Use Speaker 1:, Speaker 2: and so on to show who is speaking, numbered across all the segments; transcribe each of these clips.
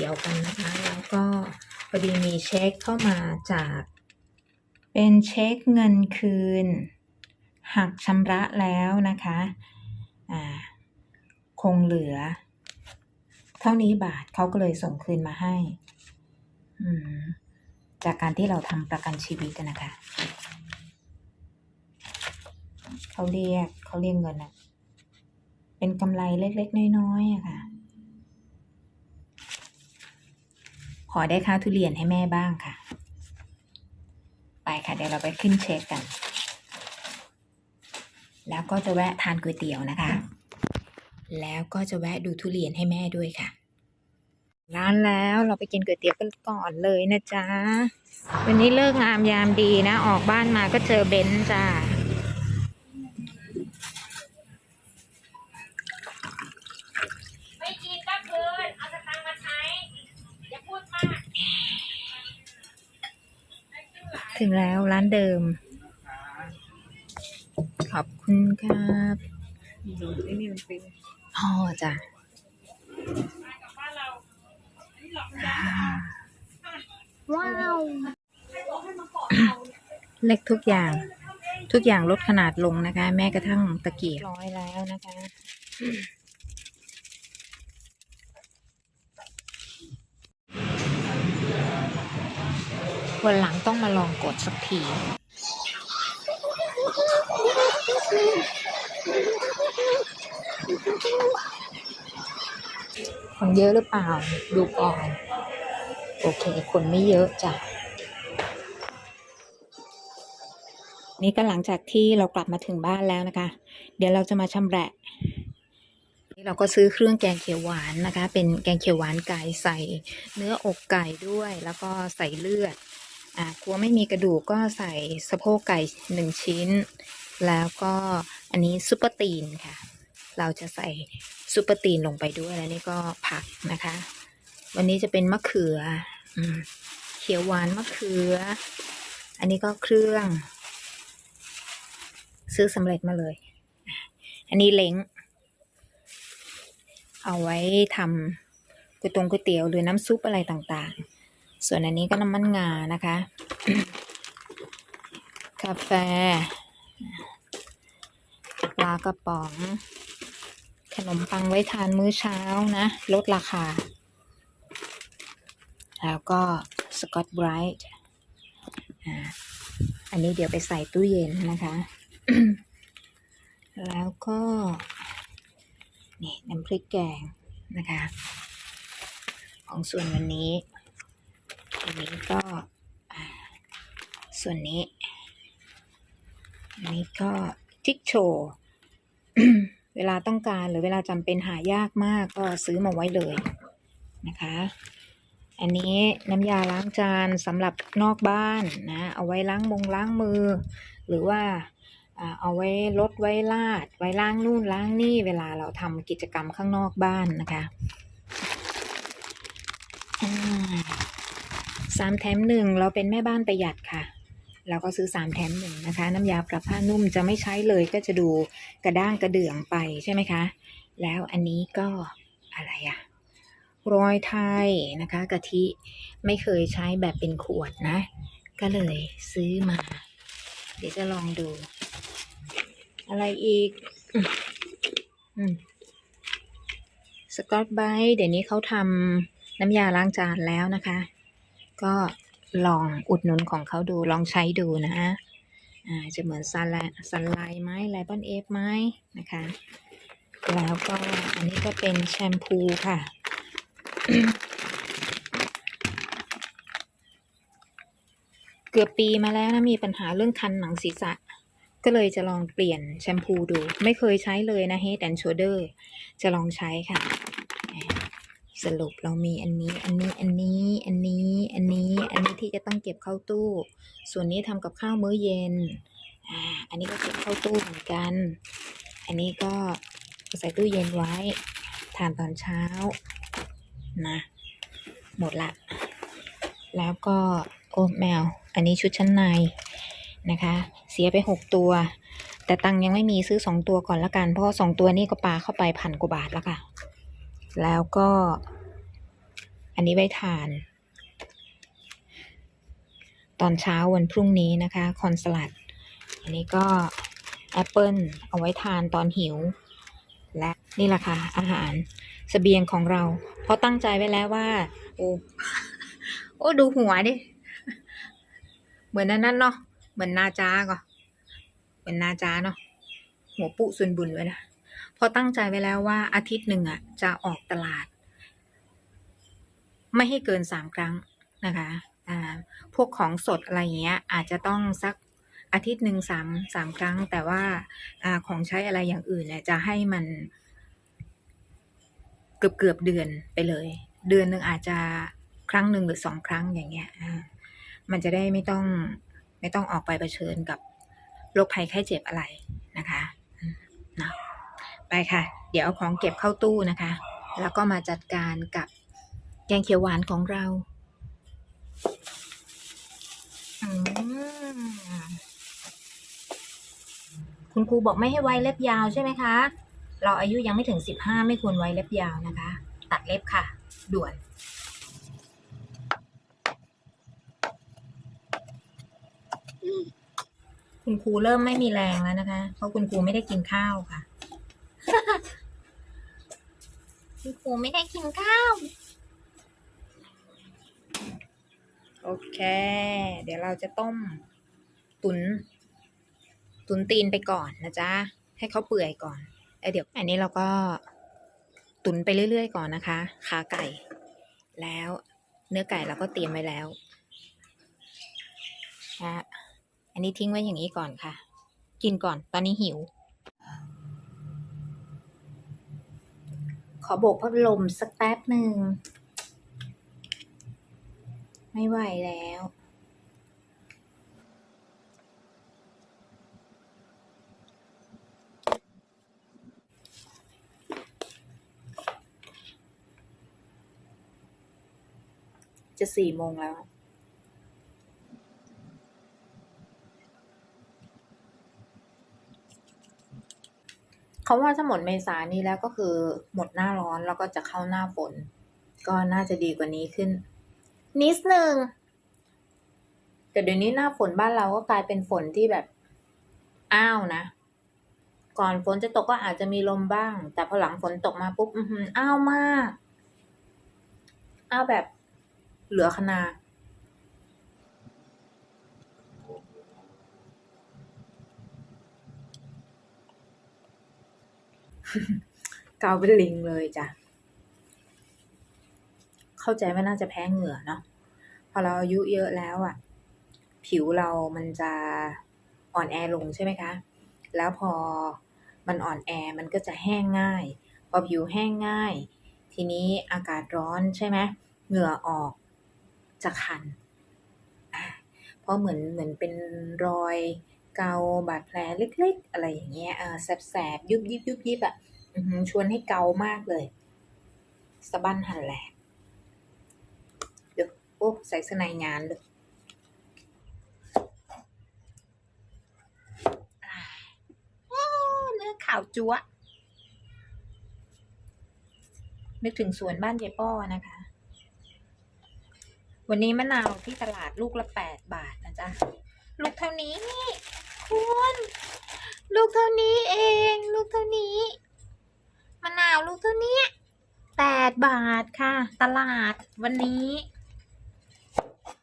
Speaker 1: ตี๋ยวกันนะคะ แล้วก็พอดีมีเช็คเข้ามาจาก เป็นเช็คเงินคืน หักชำระแล้วนะคะอ่าคงเหลือ เท่านี้บาทเขาก็เลยส่งคืนมาให้ จากการที่เราทำประกันชีวิตนะคะเขาเรียกเขาเรียกเงินอะเป็นกำไรเล็ก ๆ น้อยๆอะค่ะ ขอได้ค่าทุเรียนให้แม่บ้างค่ะ ไปค่ะ เดี๋ยวเราไปขึ้นเช็คกัน แล้วก็จะแวะทานก๋วยเตี๋ยวนะคะ แล้วก็จะแวะดูทุเรียนให้แม่ด้วยค่ะ ร้านแล้วเราไปกินก๋วยเตี๋ยวกันก่อนเลยนะจ๊ะ วันนี้เลิกงามยามดีนะ ออกบ้านมาก็เจอเบนซ์จ้า ถึงแล้วร้านเดิม ขอบคุณครับ
Speaker 2: ดูไอ้นี่มันเป็น
Speaker 1: อ๋อจ้ะว้าวเล็กทุกอย่าง ทุกอย่างลดขนาดลงนะคะ แม้กระทั่งตะเกียบร้อยแล้วนะคะ วันหลังต้องมาลองกดสักทีคนเยอะหรือเปล่า ดูก่อน โอเค คนไม่เยอะจ้ะนี่ก็หลังจากที่เรากลับมาถึงบ้านแล้วนะคะ เดี๋ยวเราจะมาชำแหละนี่เราก็ซื้อเครื่องแกงเขียวหวานนะคะ เป็นแกงเขียวหวานไก่ใส่เนื้ออกไก่ด้วย แล้วก็ใส่เลือด อ่ากลัวไม่มีกระดูกก็ใส่สะโพกไก่หนึ่งชิ้น แล้วก็อันนี้ซุปเปอร์ตีนค่ะ เราจะใส่ซุปเปอร์ตีนลงไปด้วยแล้วนี่ก็ผักนะคะ วันนี้จะเป็นมะเขืออเขียวหวานมะเขือ อันนี้ก็เครื่อง ซื้อสำเร็จมาเลย อันนี้เล้ง เอาไว้ทำก๋วยตงก๋วยเตี๋ยวหรือน้ำซุปอะไรต่างๆ ส่วนอันนี้ก็น้ำมันงานะคะ กาแฟ ปลากระป๋อง ขนมปังไว้ทานมื้อเช้านะ ลดราคา แล้วก็สกอตไบรท์อันนี้เดี๋ยวไปใส่ตู้เย็นนะคะ แล้วก็นี่น้ำพริกแกงนะคะ ของส่วนวันนี้ อันนี้ก็ส่วนนี้ อันนี้ก็ทิกโชว์เวลาต้องการหรือเวลาจำเป็นหายากมากก็ซื้อมาไว้เลยนะคะ อันนี้น้ำยาล้างจานสำหรับนอกบ้านนะ เอาไว้ล้างมงล้างมือ หรือว่าเอาไว้ลดไว้ลาด ไว้ล้างนู่นล้างนี่เวลาเราทำกิจกรรมข้างนอกบ้านนะคะ สามแถมหนึ่งเราเป็นแม่บ้านประหยัดค่ะ เราก็ซื้อสามแถมหนึ่งนะคะ น้ำยาปรับผ้านุ่มจะไม่ใช้เลยก็จะดูกระด้างกระเดื่องไปใช่ไหมคะ แล้วอันนี้ก็อะไรอะรอยไทยนะคะกะทิไม่เคยใช้แบบเป็นขวดนะ ก็เลยซื้อมา เดี๋ยวจะลองดู อะไรอีกอสกอตไบเดี๋ยวนี้เขาทำน้ำยาล้างจานแล้วนะคะ ก็ลองอุดหนุนของเขาดูลองใช้ดูนะอ่าจะเหมือนซันไลซันไลไหมไลบอนเอฟไหมนะคะ แล้วก็อันนี้ก็เป็นแชมพูค่ะ เกือบปีมาแล้วนะมีปัญหาเรื่องคันหนังศีรษะก็เลยจะลองเปลี่ยนแชมพูดู ไม่เคยใช้เลยนะ Head and Shoulder จะลองใช้ค่ะ สรุปเรามีอันนี้ อันนี้อันนี้ อันนี้ อันนี้ อันนี้ที่จะต้องเก็บเข้าตู้ ส่วนนี้ทำกับข้าวมื้อเย็น อ่า อันนี้ก็เก็บเข้าตู้เหมือนกัน อันนี้ก็ใส่ตู้เย็นไว้ทานตอนเช้า นะ หมดละ แล้วก็โอ้แมว อันนี้ชุดชั้นในนะคะ เสียไปหกตัว แต่ตังยังไม่มีซื้อสองตัวก่อนละกัน เพราะสองตัวนี้ก็ปาเข้าไปพันกว่าบาทแล้วค่ะ แล้วก็ อันนี้ไว้ทาน ตอนเช้าวันพรุ่งนี้นะคะ คอนสลัด อันนี้ก็แอปเปิลเอาไว้ทานตอนหิว และนี่แหละค่ะ อาหารสเสบียงของเรา เพราะตั้งใจไว้แล้วว่า โอ้โอ้ดูหัวดิ เหมือนนั้นนั่นเนาะเหมือนนาจาก็เหมือนนาจาเนาะหัวปุส่วนบุญไว้นะ พราะตั้งใจไว้แล้วว่าอาทิตย์หนึ่งอะจะออกตลาด ไม่ให้เกินสามครั้งนะคะอ่าพวกของสดอะไรอย่างเงี้ย อาจจะต้องสักอาทิตย์หนึ่งสามสามครั้ง แต่ว่าอาของใช้อะไรอย่างอื่นเนี่ยจะให้มันเกือบเกือบเดือนไปเลย เดือนหนึ่งอาจจะครั้งหนึ่งหรือสองครั้งอย่างเงี้ยมันจะได้ไม่ต้องไม่ต้องออกไปเผชิญกับโรคภัยไข้เจ็บอะไรนะคะนะ ไปค่ะ เดี๋ยวเอาของเก็บเข้าตู้นะคะ แล้วก็มาจัดการกับแกงเขียวหวานของเราคุณครูบอกไม่ให้ไว้เล็บยาวใช่ไหมคะ เราอายุยังไม่ถึงสิบห้าไม่ควรไว้เล็บยาวนะคะ ตัดเล็บค่ะ ด่วนคุณครูเริ่มไม่มีแรงแล้วนะคะ เพราะคุณครูไม่ได้กินข้าวค่ะูไม่ได้กินข้าว โอเค เดี๋ยวเราจะต้ม ตุน ตุนตีนไปก่อนนะจ๊ะ ให้เขาเปื่อยก่อนเอ้ยเดี๋ยวอันนี้เราก็ตุนไปเรื่อยๆก่อนนะคะขาไก่ แล้วเนื้อไก่เราก็เตรียมไว้แล้วนะอันนี้ทิ้งไว้อย่างนี้ก่อนค่ะ กินก่อนตอนนี้หิว อโบกพัดลมสักแป๊บหนึ่ง ไม่ไหวแล้ว จะสี่โมงแล้ว เขาว่าถ้าหมดเมษานี้แล้วก็คือหมดหน้าร้อนแล้วก็จะเข้าหน้าฝน ก็น่าจะดีกว่านี้ขึ้น นิดนึงแต่เดี๋ยวนี้หน้าฝนบ้านเราก็กลายเป็นฝนที่แบบอ้าวนะ ก่อนฝนจะตกก็อาจจะมีลมบ้าง แต่พอหลังฝนตกมาปุ๊บอ้าวมาก อ้าวแบบเหลือขนา เกาเป็นลิงเลยจ้ะ เข้าใจว่าน่าจะแพ้เหงื่อเนาะ พอเราอายุเยอะแล้วอะ่ะ ผิวเรามันจะอ่อนแอลงใช่ไหมคะ แล้วพอมันอ่อนแอมันก็จะแห้งง่าย พอผิวแห้งง่าย ทีนี้อากาศร้อนใช่ไหมเหงื่อออกจะคัน เพราะเหมือนเหมือนเป็นรอย เกาบาดแผลเล็กๆ อะไรอย่างเงี้ยเออแสบๆยุบยิบยุบยิบอะชวนให้เกามากเลย สะบั้นหันแหลกเดี๋ยวโอ้ใส่สนายงานเลยโอ้เนื้อขาวจั๊วนึกถึงสวนบ้านยายป้อนะคะ วันนี้มะนาวที่ตลาดลูกละแปดบาทนะจ๊ะ ลูกเท่านี้ คุณลูกเท่านี้เอง ลูกเท่านี้มะนาวลูกเท่านี้แปดบาทค่ะ ตลาดวันนี้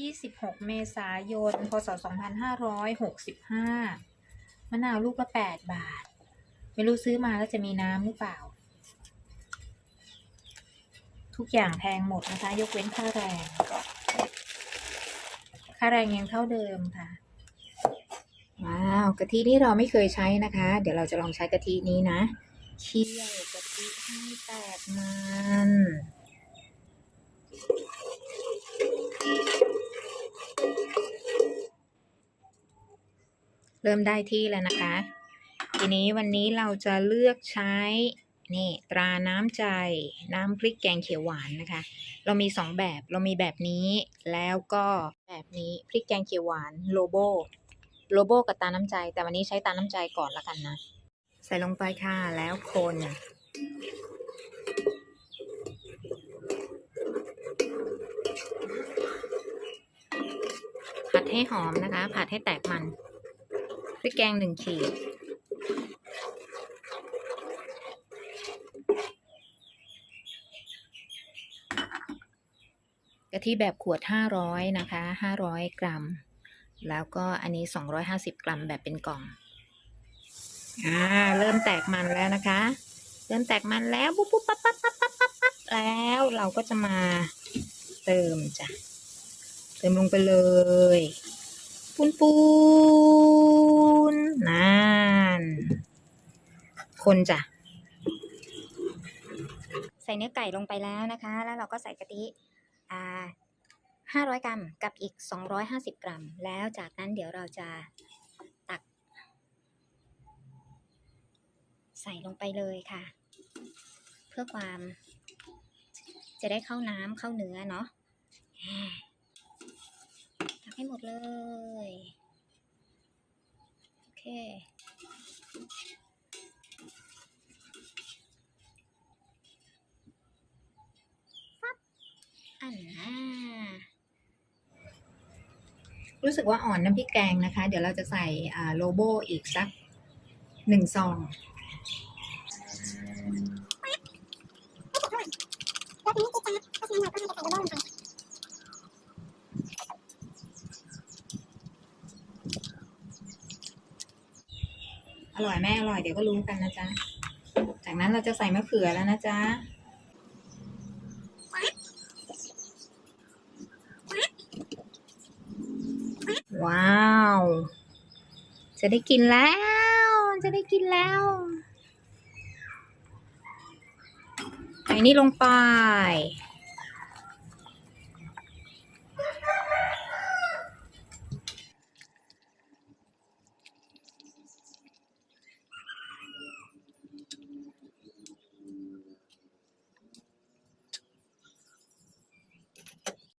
Speaker 1: ยี่สิบหกเมษายน พศสองพันห้าร้อยหกสิบห้ามะนาวลูกละแปดบาท ไม่รู้ซื้อมาแล้วจะมีน้ำหรือเปล่า ทุกอย่างแพงหมดนะคะ ยกเว้นค่าแรง ค่าแรงยังเท่าเดิมค่ะ ว้าวกะทิที่เราไม่เคยใช้นะคะ เดี๋ยวเราจะลองใช้กะทินี้นะเคี่ยวกะทิให้แตกมันเริ่มได้ที่แล้วนะคะ ทีนี้วันนี้เราจะเลือกใช้นี่ตราน้ำใจน้ำพริกแกงเขียวหวานนะคะ เรามีสองแบบเรามีแบบนี้แล้วก็แบบนี้พริกแกงเขียวหวานโลโบ โลโบกับตาน้ำใจ แต่วันนี้ใช้ตาน้ำใจก่อนละกันนะ ใส่ลงไปค่ะ แล้วคนผัดให้หอมนะคะ ผัดให้แตกมันพริกแกงหนึ่งขีดกะทิแบบขวด 500 นะคะ 500 กรัม แล้วก็อันนี้ 250 กรัมแบบเป็นกล่อง อ่า เริ่มแตกมันแล้วนะคะ เริ่มแตกมันแล้วปุ๊บปุ๊บปั๊บปั๊บปั๊บปั๊บปั๊บปั๊บแล้วเราก็จะมาเติมจ้ะ เติมลงไปเลย ปูนปูนนานคนจ้ะ
Speaker 3: ใส่เนื้อไก่ลงไปแล้วนะคะ แล้วเราก็ใส่กะทิ อ่า 500 กรัมกับอีก 250 กรัม แล้วจากนั้นเดี๋ยวเราจะตัก ใส่ลงไปเลยค่ะ เพื่อความจะได้เข้าน้ำเข้าเนื้อเนาะตักให้หมดเลย โอเค อันน่า
Speaker 1: รู้สึกว่าอ่อนน้ำพริกแกงนะคะ เดี๋ยวเราจะใส่โลโบอีกสักหนึ่งซองอร่อยแม่อร่อยเดี๋ยวก็รู้กันนะจ๊ะ จากนั้นเราจะใส่มะเขือแล้วนะจ๊ะ ว้าว จะได้กินแล้ว จะได้กินแล้วใส่นี่ลงไป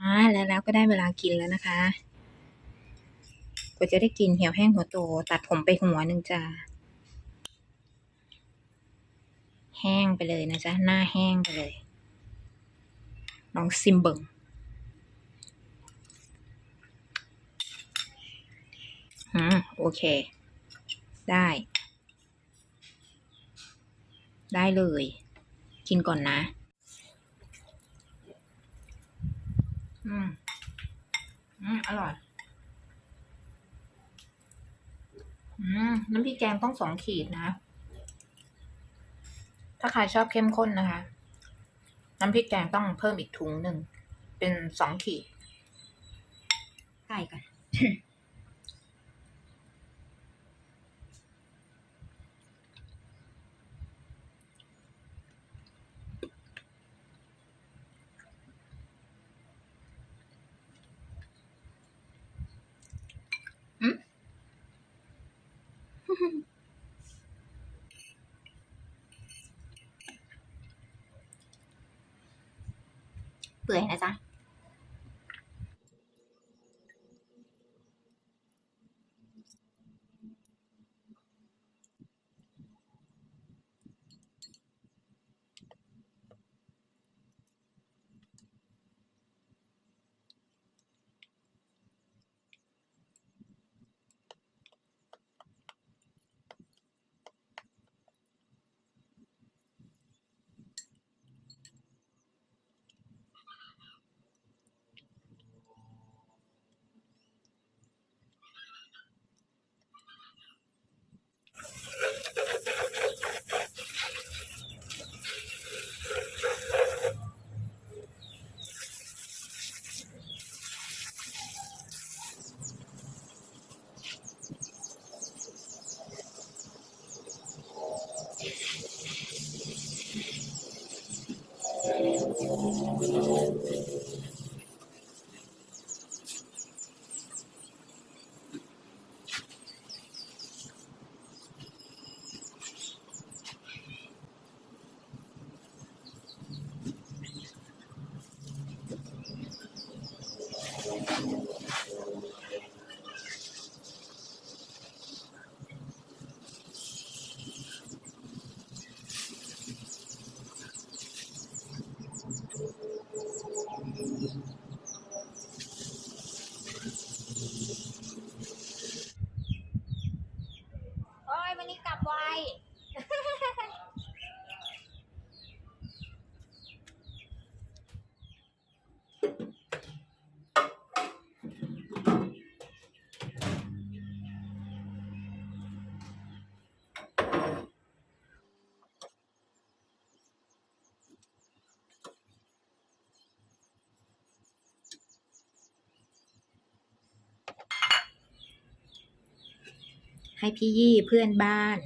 Speaker 1: อ่าแล้วแล้วก็ได้เวลากินแล้วนะคะ ก็จะได้กินเหี่ยวแห้งหัวโต ตัดผมไปหัวหนึ่งจ้าแห้งไปเลยนะจ๊ะ หน้าแห้งไปเลยลองซิมเบิงอืมโอเค ได้ ได้เลย กินก่อนนะ อืม อืม อร่อย อืม น้ำพริกแกงต้องสองขีดนะ ถ้าใครชอบเข้มข้นนะคะ น้ำพริกแกงต้องเพิ่มอีกถุงหนึ่ง เป็นสองขีด
Speaker 3: ใก่กัน เปื่อยนะจ๊ะ
Speaker 1: ให้พี่ยี่เพื่อนบ้าน